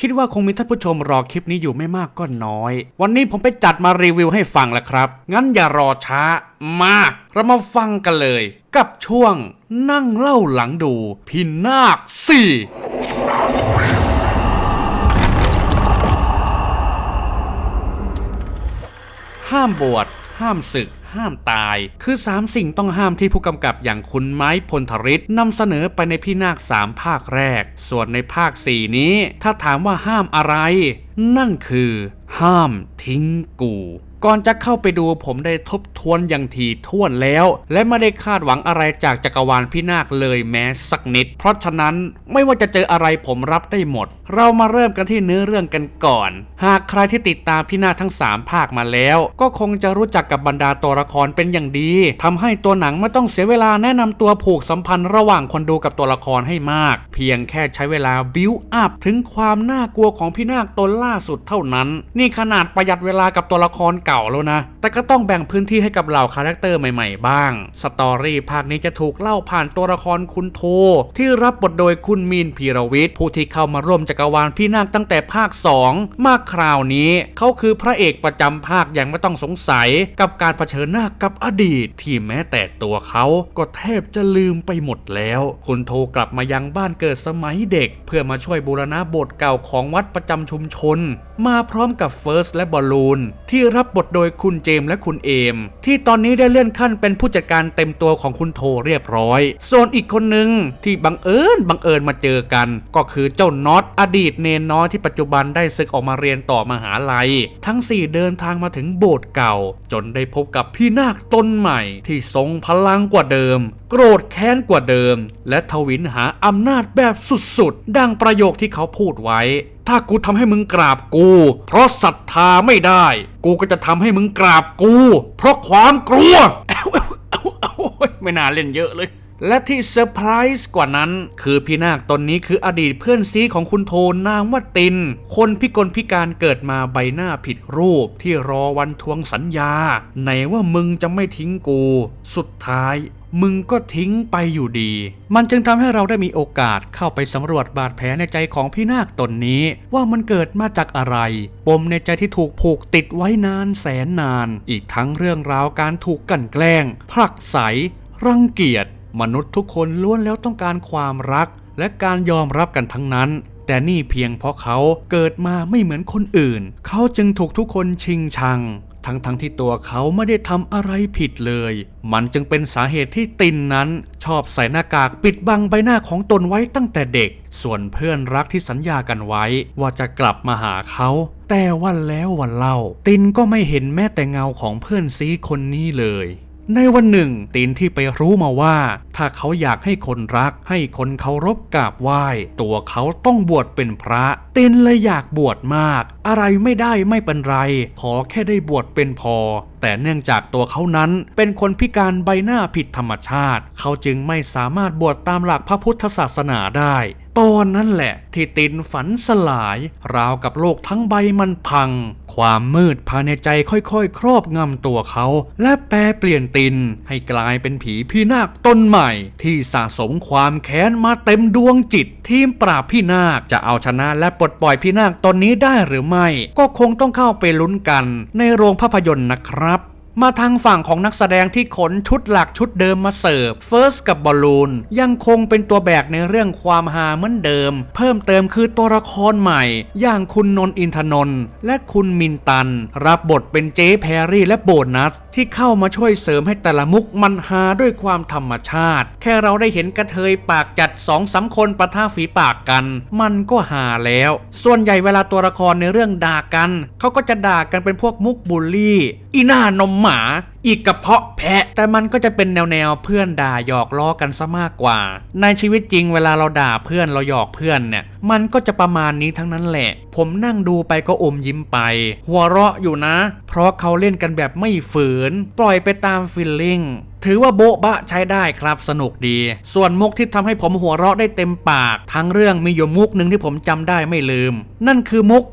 คิดว่าคงมีท่านผู้ชมรอคลิปนี้อยู่ไม่มากก็น้อย วันนี้ผมไปจัดมารีวิวให้ฟังแล้วครับ งั้นอย่ารอช้า มา เรามาฟังกันเลย กับช่วงนั่งเล่าหลังดูพินาคสี่ห้ามบวชห้ามศึก ห้ามตาย คือ 3 สิ่งต้องห้ามที่ผู้กำกับอย่างคุณไม้พลธริศนำเสนอไปในพี่นาค 3 ภาคแรก ส่วนในภาค 4 นี้ ถ้าถามว่าห้ามอะไร นั่นคือ ห้ามทิ้งกู ก่อนจะเข้าไปดูผมได้ทบทวนอย่างทีท่วนแล้ว และไม่ได้คาดหวังอะไรจากจักรวาลพี่นาคเลยแม้สักนิด เพราะฉะนั้นไม่ว่าจะเจออะไรผมรับได้หมด เรามาเริ่มกันที่เนื้อเรื่องกันก่อน หากใครที่ติดตามพี่นาคทั้ง 3 ภาคมาแล้ว ก็คงจะรู้จักกับบรรดาตัวละครเป็นอย่างดีทำให้ตัวหนังไม่ต้องเสียเวลาแนะนำตัวผูกสัมพันธ์ระหว่างคนดูกับตัวละครให้มาก เพียงแค่ใช้เวลาบิวอัพถึงความน่ากลัวของพี่นาคตนล่าสุดเท่านั้น นี่ขนาดประหยัดเวลากับตัวละครเก่าแล้วนะ แต่ก็ต้องแบ่งพื้นที่ให้กับเหล่าคาแรคเตอร์ใหม่ๆ บ้าง สตอรี่ภาคนี้จะถูกเล่าผ่านตัวละครคุณโท ที่รับบทโดยคุณมีนพีรวิทย์ผู้ที่เข้ามาร่วมจักรวาลพี่นาคตั้งแต่ภาค 2 มาคราวนี้เขาคือพระเอกประจำภาคอย่างไม่ต้องสงสัยกับการเผชิญหน้ากับอดีต ที่แม้แต่ตัวเขาก็แทบจะลืมไปหมดแล้ว คุณโทกลับมายังบ้านเกิดสมัยเด็ก เพื่อมาช่วยบูรณะโบสถ์เก่าของวัดประจำชุมชน มาพร้อมกับเฟิร์สและบอลลูนที่รับบทโดยคุณเจมส์และคุณเอม ที่ตอนนี้ได้เลื่อนขั้นเป็นผู้จัดการเต็มตัวของคุณโทเรียบร้อย ส่วนอีกคนหนึ่งที่บังเอิญบังเอิญมาเจอกัน ก็คือเจ้าน็อตอดีตเนนน้อยที่ปัจจุบันได้ศึกออกมาเรียนต่อมหาลัย ทั้งสี่เดินทางมาถึงโบสถ์เก่า จนได้พบกับพี่นาคตนใหม่ ที่ทรงพลังกว่าเดิม โกรธแค้นกว่าเดิม และทวินหาอำนาจแบบสุดๆ ดังประโยคที่เขาพูดไว้ ถ้ากูทำให้มึงกราบกู เพราะศรัทธาไม่ได้ กูก็จะทำให้มึงกราบกู เพราะความกลัวไม่น่าเล่นเยอะเลย และที่เซอร์ไพรส์กว่านั้น คือพี่นาคตนนี้คืออดีตเพื่อนซีของคุณโทนนามว่าติน คนพิกลพิการเกิดมาใบหน้าผิดรูปที่รอวันทวงสัญญา ไหนว่ามึงจะไม่ทิ้งกู สุดท้าย มึงก็ทิ้งไปอยู่ดี มันจึงทำให้เราได้มีโอกาสเข้าไปสำรวจบาดแผลในใจของพี่นาคตนนี้ ว่ามันเกิดมาจากอะไร ปมในใจที่ถูกผูกติดไว้นานแสนนาน อีกทั้งเรื่องราวการถูกกลั่นแกล้งผลักไส รังเกียจ มนุษย์ทุกคนล้วนแล้วต้องการความรัก และการยอมรับกันทั้งนั้นแต่นี่เพียงเพราะเขาเกิดมาไม่เหมือนคนอื่น เขาจึงถูกทุกคนชิงชัง ทั้งทั้งๆที่ตัวเขาไม่ได้ทำอะไรผิดเลย มันจึงเป็นสาเหตุที่ตินนั้นชอบใส่หน้ากากปิดบังใบหน้าของตนไว้ตั้งแต่เด็ก ส่วนเพื่อนรักที่สัญญากันไว้ ว่าจะกลับมาหาเขาแต่วันแล้ววันเล่า ตินก็ไม่เห็นแม้แต่เงาของเพื่อนซีคนนี้เลย ในวันหนึ่งตินที่ไปรู้มาว่า ถ้าเขาอยากให้คนรักให้คนเคารพกราบไหว้ ตัวเขาต้องบวชเป็นพระตินเลยอยากบวชมาก อะไรไม่ได้ไม่เป็นไร ขอแค่ได้บวชเป็นพอแต่เนื่องจากตัวเขานั้นเป็นคนพิการใบหน้าผิดธรรมชาติ เขาจึงไม่สามารถบวชตามหลักพระพุทธศาสนาได้ ตอนนั้นแหละ ที่ตินฝันสลาย ราวกับโลกทั้งใบมันพัง ความมืดภายในใจค่อยๆครอบงำตัวเขา และแปลเปลี่ยนตินให้กลายเป็นผีพี่นาคต้นใหม่ ที่สะสมความแค้นมาเต็มดวงจิต ทีมปราบพี่นาคจะเอาชนะและปลดปล่อยพี่นาคตนนี้ได้หรือไม่ ก็คงต้องเข้าไปลุ้นกัน ในโรงภาพยนตร์นะครับ มาทางฝั่งของนักแสดงที่ขนชุดหลักชุดเดิมมาเสิร์ฟเฟิร์สกับบอลลูนยังคงเป็นตัวแบกในเรื่องความฮาเหมือนเดิม เพิ่มเติมคือตัวละครใหม่ อย่างคุณนนท์อินทนนท์และคุณมินตัน รับบทเป็นเจ๊แพรรี่และโบนัส ที่เข้ามาช่วยเสริมให้แต่ละมุกมันฮาด้วยความธรรมชาติ แค่เราได้เห็นกระเทยปากจัดสองสามคนปะท่าฝีปากกัน มันก็ฮาแล้ว ส่วนใหญ่เวลาตัวละครในเรื่องด่ากันเขาก็จะด่ากันเป็นพวกมุกบูลลี่อีหน้านมมา อีกกระเพาะแพะ แต่มันก็จะเป็นแนวแนวเพื่อนด่าหยอกล้อกันซะมากกว่า ในชีวิตจริงเวลาเราด่าเพื่อนเราหยอกเพื่อนเนี่ย มันก็จะประมาณนี้ทั้งนั้นแหละ ผมนั่งดูไปก็อมยิ้มไป หัวเราะอยู่นะ เพราะเขาเล่นกันแบบไม่ฝืน ปล่อยไปตามฟิลลิ่งถือว่าโบ๊ะบะใช้ได้ครับสนุกดี ส่วนมุกที่ทำให้ผมหัวเราะได้เต็มปาก ทั้งเรื่องมีอยู่มุกหนึ่งที่ผมจำได้ไม่ลืม นั่นคือมุก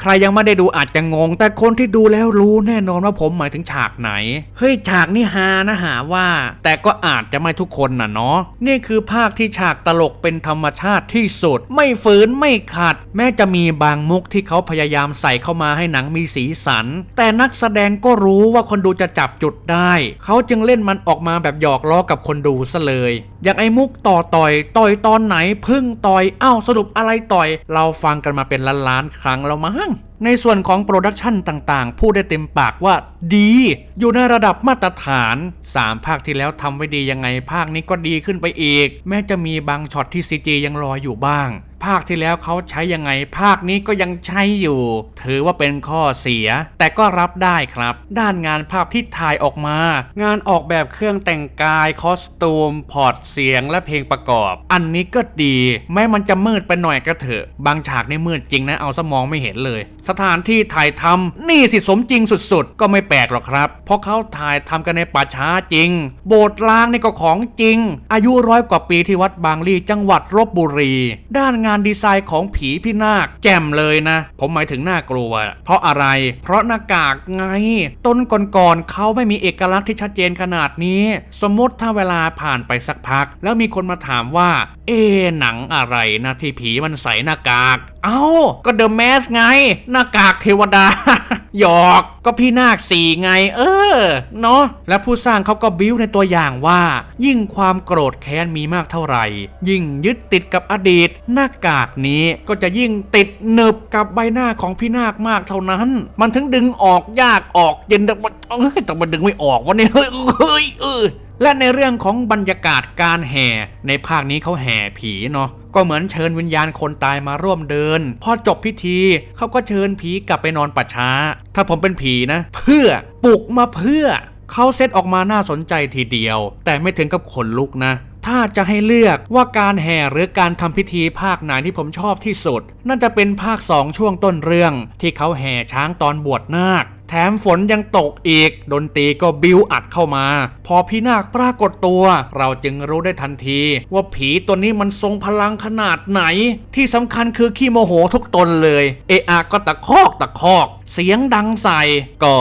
ใครยังไม่ได้ดูอาจจะงง แต่คนที่ดูแล้วรู้แน่นอนว่าผมหมายถึงฉากไหน เฮ้ยฉากนี่ฮานะหาว่า แต่ก็อาจจะไม่ทุกคนน่ะเนาะ นี่คือภาคที่ฉากตลกเป็นธรรมชาติที่สุด ไม่ฝืนไม่ขัด แม้จะมีบางมุกที่เขาพยายามใส่เข้ามาให้หนังมีสีสัน แต่นักแสดงก็รู้ว่าคนดูจะจับจุดได้ เขาจึงเล่นมันออกมาแบบหยอกล้อกับคนดูซะเลย อย่างไอ้มุกต่อต่อย ต่อยตอนไหนพึ่งต่อยอ้าวสรุปอะไรต่อย เราฟังกันมาเป็นล้านๆครั้งแล้วมั้งในส่วนของโปรดักชันต่างๆ พูดได้เต็มปากว่าดี อยู่ในระดับมาตรฐาน 3 ภาคที่แล้วทำไว้ดียังไงภาคนี้ก็ดีขึ้นไปอีก แม้จะมีบางช็อตที่ซีจียังรอยอยู่บ้าง ภาคที่แล้วเขาใช้ยังไง ภาคนี้ก็ยังใช้อยู่ ถือว่าเป็นข้อเสีย แต่ก็รับได้ครับ ด้านงานภาพที่ถ่ายออกมา งานออกแบบเครื่องแต่งกายคอสตูมพอร์ตเสียงและเพลงประกอบ อันนี้ก็ดี แม้มันจะมืดไปหน่อยก็เถอะ บางฉากนี่มืดจริงนะเอาสมองไม่เห็นเลย สถานที่ถ่ายทำนี่สิสมจริงสุดๆ ก็ไม่แปลกหรอกครับ เพราะเขาถ่ายทำกันในป่าช้าจริง โบสถ์ล้างนี่ก็ของจริง อายุร้อยกว่าปีที่วัดบางลี่จังหวัดลบบุรี ด้านงานดีไซน์ของผีพี่นาค แจ่มเลยนะ ผมหมายถึงน่ากลัว เพราะอะไร เพราะหน้ากากไง ต้นก่อนๆเขาไม่มีเอกลักษณ์ที่ชัดเจนขนาดนี้ สมมติถ้าเวลาผ่านไปสักพัก แล้วมีคนมาถามว่า เอ๊หนังอะไรนะที่ผีมันใส่หน้ากาก เอ้าก็เดอะแมสไง หน้ากากเทวดา หยอกก็พี่นาคสี่ไง เออ เนาะและผู้สร้างเขาก็บิ้วในตัวอย่างว่า ยิ่งความโกรธแค้นมีมากเท่าไหร่ ยิ่งยึดติดกับอดีต หน้ากากนี้ก็จะยิ่งติดหนึบกับใบหน้าของพี่นาคมากเท่านั้น มันถึงดึงออกยากออกเย็นแต่มันเอ้ยแต่มันดึงไม่ออกวะเนี่ยเฮ้ยเฮ้ยเออและในเรื่องของบรรยากาศการแห่ ในภาคนี้เขาแห่ผีเนาะ ก็เหมือนเชิญวิญญาณคนตายมาร่วมเดิน พอจบพิธีเขาก็เชิญผีกลับไปนอนป่าช้า ถ้าผมเป็นผีนะ เพื่อปลุกมาเพื่อเขาเซตออกมาน่าสนใจทีเดียว แต่ไม่ถึงกับขนลุกนะ ถ้าจะให้เลือกว่าการแห่หรือการทำพิธีภาคไหนที่ผมชอบที่สุด น่าจะเป็นภาคสองช่วงต้นเรื่อง ที่เขาแห่ช้างตอนบวชนาค แถมฝนยังตกอีก ดนตรีก็บิวอัดเข้ามา พอพี่นาคปรากฏตัว เราจึงรู้ได้ทันที ว่าผีตัวนี้มันทรงพลังขนาดไหน ที่สำคัญคือขี้โมโหทุกตนเลย เอะอะก็ตะคอกตะคอก เสียงดังใส่ก็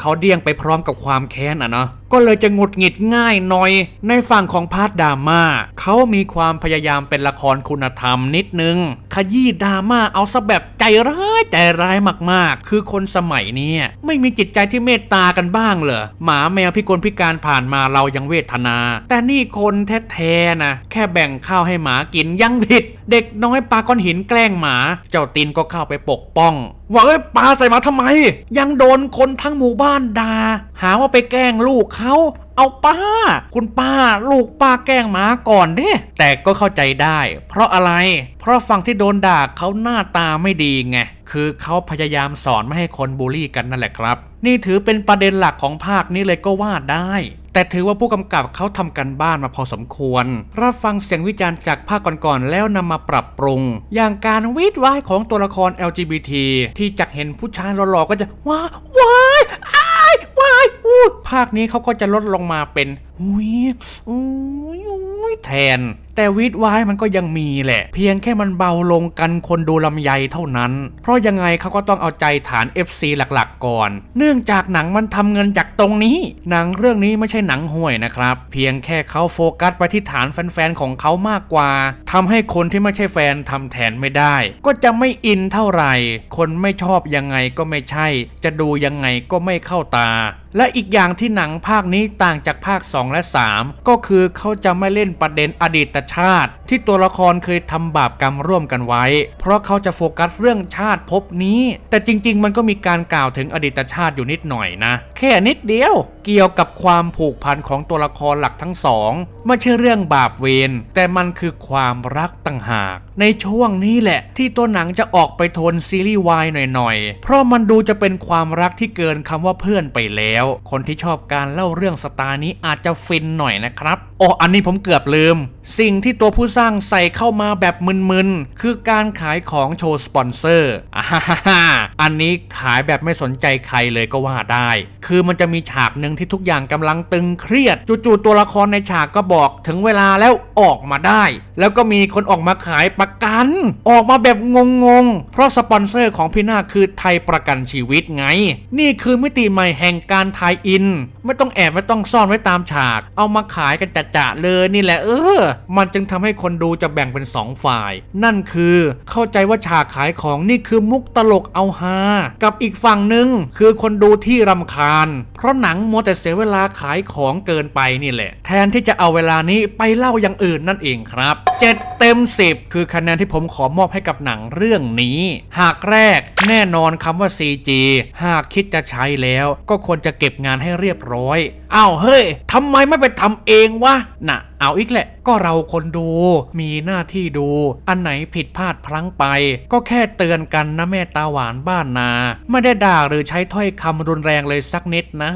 เขาเดี่ยงไปพร้อมกับความแค้นอะเนาะ ก็เลยจะหงุดหงิดง่ายหน่อย ในฝั่งของพาร์ทดราม่าเขามีความพยายามเป็นละครคุณธรรมนิดนึง ขยี้ดราม่าเอาซะแบบใจร้ายใจร้ายมากๆ คือคนสมัยนี้ไม่มีจิตใจที่เมตตากันบ้างเหรอหมาแมวพิกลพิการผ่านมาเรายังเวทนา แต่นี่คนแท้ๆนะแค่แบ่งข้าวให้หมากินยังผิด เด็กน้อยปาก้อนหินแกล้งหมา เจ้าตินก็เข้าไปปกป้องว่าเอ้ยปาใส่หมาทำไม ยังโดนคนทั้งหมู่บ้านด่าหาว่าไปแกล้งลูกเขาเอาป้า คุณป้าลูกป้าแกล้งหมาก่อนเด้แต่ก็เข้าใจได้ เพราะอะไร เพราะฝั่งที่โดนด่าเขาหน้าตาไม่ดีไง คือเขาพยายามสอนไม่ให้คนบูลลี่กันนั่นแหละครับ นี่ถือเป็นประเด็นหลักของภาคนี้เลยก็ว่าได้ แต่ถือว่าผู้กำกับเขาทำกันบ้านมาพอสมควร รับฟังเสียงวิจารณ์จากภาคก่อนๆแล้วนำมาปรับปรุง อย่างการวิดวายของตัวละคร LGBT ที่จากเห็นผู้ชายหล่อๆก็จะว้าว้ายอ้า ภาคนี้เขาก็จะลดลงมาเป็นอุ้ยอุ้ยอุ้ยแทน แต่วิดไวายมันก็ยังมีแหละ เพียงแค่มันเบาลงกันคนดูลำไยเท่านั้น เพราะยังไงเขาก็ต้องเอาใจฐาน FC หลักๆก่อน เนื่องจากหนังมันทำเงินจากตรงนี้ หนังเรื่องนี้ไม่ใช่หนังห่วยนะครับ เพียงแค่เขาโฟกัสไปที่ฐานแฟนๆของเขามากกว่าทำให้คนที่ไม่ใช่แฟนทำแทนไม่ได้ ก็จะไม่อินเท่าไหร่ คนไม่ชอบยังไงก็ไม่ใช่ จะดูยังไงก็ไม่เข้าตา และอีกอย่างที่หนังภาคนี้ต่างจากภาค 2 และ 3 ก็คือเขาจะไม่เล่นประเด็นอดีตชาติ ที่ตัวละครเคยทำบาปกรรมร่วมกันไว้ เพราะเขาจะโฟกัสเรื่องชาติภพนี้ แต่จริง ๆ มันก็มีการกล่าวถึงอดีตชาติอยู่นิดหน่อยนะ แค่นิดเดียว เกี่ยวกับความผูกพันของตัวละครหลักทั้งสองไม่ใช่เรื่องบาปเวรแต่มันคือความรักต่างหาก ในช่วงนี้แหละ ที่ตัวหนังจะออกไปโทนซีรีส์วายหน่อยๆ เพราะมันดูจะเป็นความรักที่เกินคำว่าเพื่อนไปแล้ว คนที่ชอบการเล่าเรื่องสไตล์นี้อาจจะฟินหน่อยนะครับ ออ้อันนี้ผมเกือบลืม สิ่งที่ตัวผู้สร้างใส่เข้ามาแบบมึนๆ คือการขายของโชว์สปอนเซอร์อ่าฮ่าอันนี้ขายแบบไม่สนใจใครเลยก็ว่าได้ คือมันจะมีฉากหนึ่งที่ทุกอย่างกำลังตึงเครียด จู่ๆตัวละครในฉากก็บอกถึงเวลาแล้วออกมาได้ แล้วก็มีคนออกมาขายประกัน ออกมาแบบงงๆ เพราะสปอนเซอร์ของพี่นาคือไทยประกันชีวิตไง นี่คือมิติใหม่แห่งการทายอิน ไม่ต้องแอบไม่ต้องซ่อนไว้ตามฉาก เอามาขายกันจะเลยนี่แหละเออ มันจึงทำให้คนดูจะแบ่งเป็นสองฝ่าย นั่นคือเข้าใจว่าฉากขายของนี่คือมุกตลกเอาฮากับอีกฝั่งหนึ่งคือคนดูที่รำคาญ เพราะหนังมัวแต่เสียเวลาขายของเกินไปนี่แหละ แทนที่จะเอาเวลานี้ไปเล่าอย่างอื่นนั่นเองครับ 7 เต็ม 10 คือคะแนนที่ผมขอมอบให้กับหนังเรื่องนี้ หากแรกแน่นอนคำว่า CG หากคิดจะใช้แล้ว ก็ควรจะเก็บงานให้เรียบร้อยอ้าวเฮ้ยทำไมไม่ไปทำเองวะน่ะ เอาอีกแหละ ก็เราคนดู มีหน้าที่ดู อันไหนผิดพลาดพลั้งไป ก็แค่เตือนกันนะแม่ตาหวานบ้านนา ไม่ได้ด่าหรือใช้ถ้อยคำรุนแรงเลยสักนิดนะ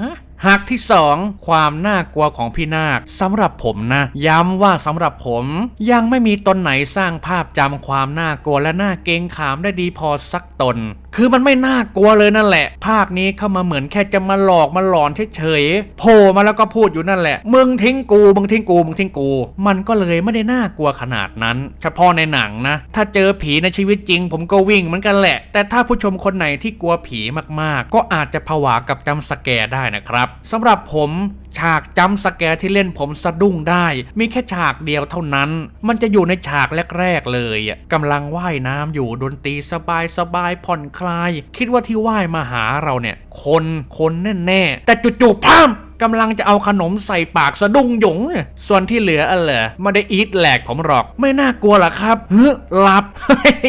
หากที่ 2 ความน่ากลัวของพี่นาคสำหรับผมนะ ย้ำว่าสำหรับผม ยังไม่มีตนไหนสร้างภาพจำความน่ากลัวและน่าเกงขามได้ดีพอสักตนคือมันไม่น่ากลัวเลยนั่นแหละ ภาคนี้เข้ามาเหมือนแค่จะมาหลอกมาหลอนเฉยๆ โผล่มาแล้วก็พูดอยู่นั่นแหละ มึงทิ้งกู มึงทิ้งกู มึงทิ้งกู มันก็เลยไม่ได้น่ากลัวขนาดนั้น เฉพาะในหนังนะ ถ้าเจอผีในชีวิตจริง ผมก็วิ่งเหมือนกันแหละ แต่ถ้าผู้ชมคนไหนที่กลัวผีมากๆ ก็อาจจะผวากับจำสแกร์ได้นะครับสำหรับผมฉากจำสแกร์ที่เล่นผมสะดุ้งได้ มีแค่ฉากเดียวเท่านั้น มันจะอยู่ในฉากแรกๆเลยกำลังว่ายน้ำอยู่ดนตรีสบายสบายๆผ่อนคลาย คิดว่าที่ว่ายมาหาเราเนี่ย คนคนแน่ๆแต่จู่ๆพัมกำลังจะเอาขนมใส่ปากสะดุ้งหยง ส่วนที่เหลืออะเหรไม่ได้อีทแหลกผมหรอก ไม่น่ากลัวหรอครับเฮ้หลับ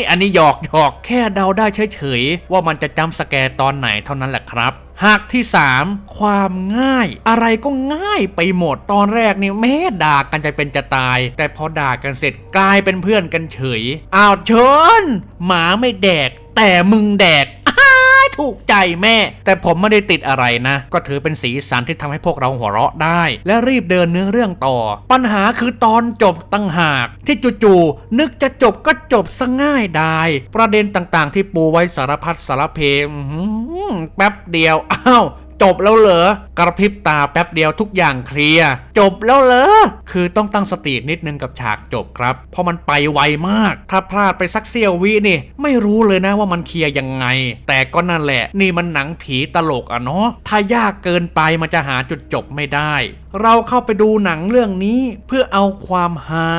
อันนี้หยอกหยอกแค่เดาได้เฉยๆว่ามันจะจำสแกร์ตอนไหนเท่านั้นแหละครับ หักที่ 3 ความง่าย อะไรก็ง่ายไปหมดตอนแรกนี่แม่ด่ากันจะเป็นจะตาย แต่พอด่ากันเสร็จกลายเป็นเพื่อนกันเฉยอ้าวเชิญหมาไม่แดก แต่มึงแดก ถูกใจแม่ แต่ผมไม่ได้ติดอะไรนะ ก็ถือเป็นสีสันที่ทำให้พวกเราหัวเราะได้ และรีบเดินเนื้อเรื่องต่อ ปัญหาคือตอนจบตั้งหาก ที่จู่ๆนึกจะจบก็จบซะง่ายดายประเด็นต่างๆ ที่ปูไว้สารพัดสารเพแป๊บเดียวอ้าว จบแล้วเหรอกระพริบตาแป๊บเดียวทุกอย่างเคลียร์จบแล้วเหรอคือต้องตั้งสตินิดนึงกับฉากจบครับ เพราะมันไปไวมาก ถ้าพลาดไปสักเสี้ยววินี่ไม่รู้เลยนะว่ามันเคลียร์ยังไง แต่ก็นั่นแหละ นี่มันหนังผีตลกอะเนาะถ้ายากเกินไปมันจะหาจุดจบไม่ได้ เราเข้าไปดูหนังเรื่องนี้เพื่อเอาความฮา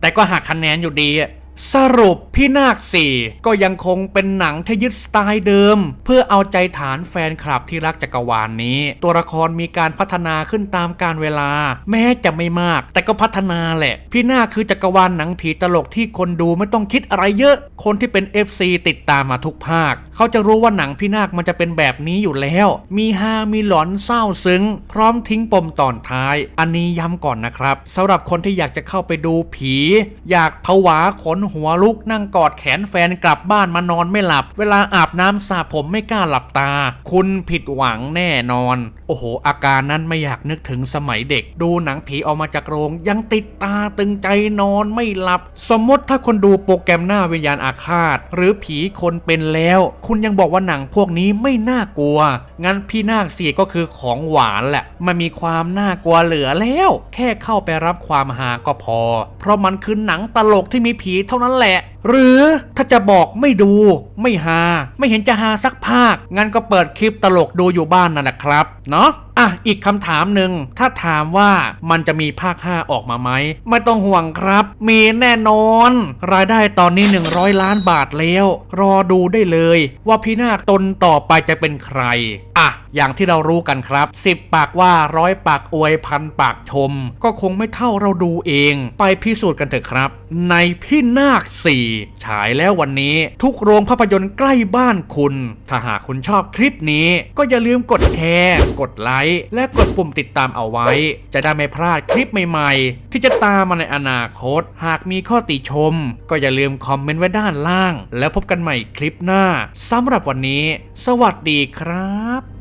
แต่ก็หักคะแนนอยู่ดีอะ สรุปพี่นาคสี่ก็ยังคงเป็นหนังที่ยึดสไตล์เดิม เพื่อเอาใจฐานแฟนคลับที่รักจักรวาลนนี้ ตัวละครมีการพัฒนาขึ้นตามการเวลา แม้จะไม่มาก แต่ก็พัฒนาแหละ พี่นาคคือจักรวาลหนังผีตลกที่คนดูไม่ต้องคิดอะไรเยอะ คนที่เป็น FC ติดตามมาทุกภาค เขาจะรู้ว่าหนังพี่นาคมันจะเป็นแบบนี้อยู่แล้ว มีฮามีหลอนเศร้าซึ้ง พร้อมทิ้งปมตอนท้าย อันนี้ย้ำก่อนนะครับสำหรับคนที่อยากจะเข้าไปดูผี อยากผวาขนหัวลุกนั่งกอดแขนแฟนกลับบ้านมานอนไม่หลับ เวลาอาบน้ำสระผมไม่กล้าหลับตา คุณผิดหวังแน่นอน โอ้โห อาการนั้นไม่อยากนึกถึงสมัยเด็ก ดูหนังผีออกมาจากโรง ยังติดตาตึงใจนอนไม่หลับ สมมติถ้าคนดูโปรแกรมหน้าวิญญาณอาฆาต หรือผีคนเป็นแล้ว คุณยังบอกว่าหนังพวกนี้ไม่น่ากลัว งั้นพี่นาคสีก็คือของหวานแหละ มันมีความน่ากลัวเหลือแล้ว แค่เข้าไปรับความฮาก็พอ เพราะมันคือหนังตลกที่มีผีท่านั้นแหละ หรือถ้าจะบอกไม่ดูไม่ฮาไม่เห็นจะฮาสักภาค งั้นก็เปิดคลิปตลกดูอยู่บ้านนั่นแหละครับ เนาะอะ อีกคำถามหนึ่ง ถ้าถามว่ามันจะมีภาค 5 ออกมาไหม ไม่ต้องห่วงครับ มีแน่นอน รายได้ตอนนี้ 100 ล้านบาทแล้ว รอดูได้เลย ว่าพี่นาคตนต่อไปจะเป็นใคร อะ อย่างที่เรารู้กันครับ 10 ปากว่าร้อยปากอวยพันปากชม ก็คงไม่เท่าเราดูเอง ไปพิสูจน์กันเถอะครับ ในพี่นาค 4 ฉายแล้ววันนี้ทุกโรงภาพยนตร์ใกล้บ้านคุณ ถ้าหากคุณชอบคลิปนี้ ก็อย่าลืมกดแชร์ กดไลค์และกดปุ่มติดตามเอาไว้ จะได้ไม่พลาดคลิปใหม่ๆ ที่จะตามมาในอนาคต หากมีข้อติชม ก็อย่าลืมคอมเมนต์ไว้ด้านล่าง แล้วพบกันใหม่คลิปหน้าสำหรับวันนี้ สวัสดีครับ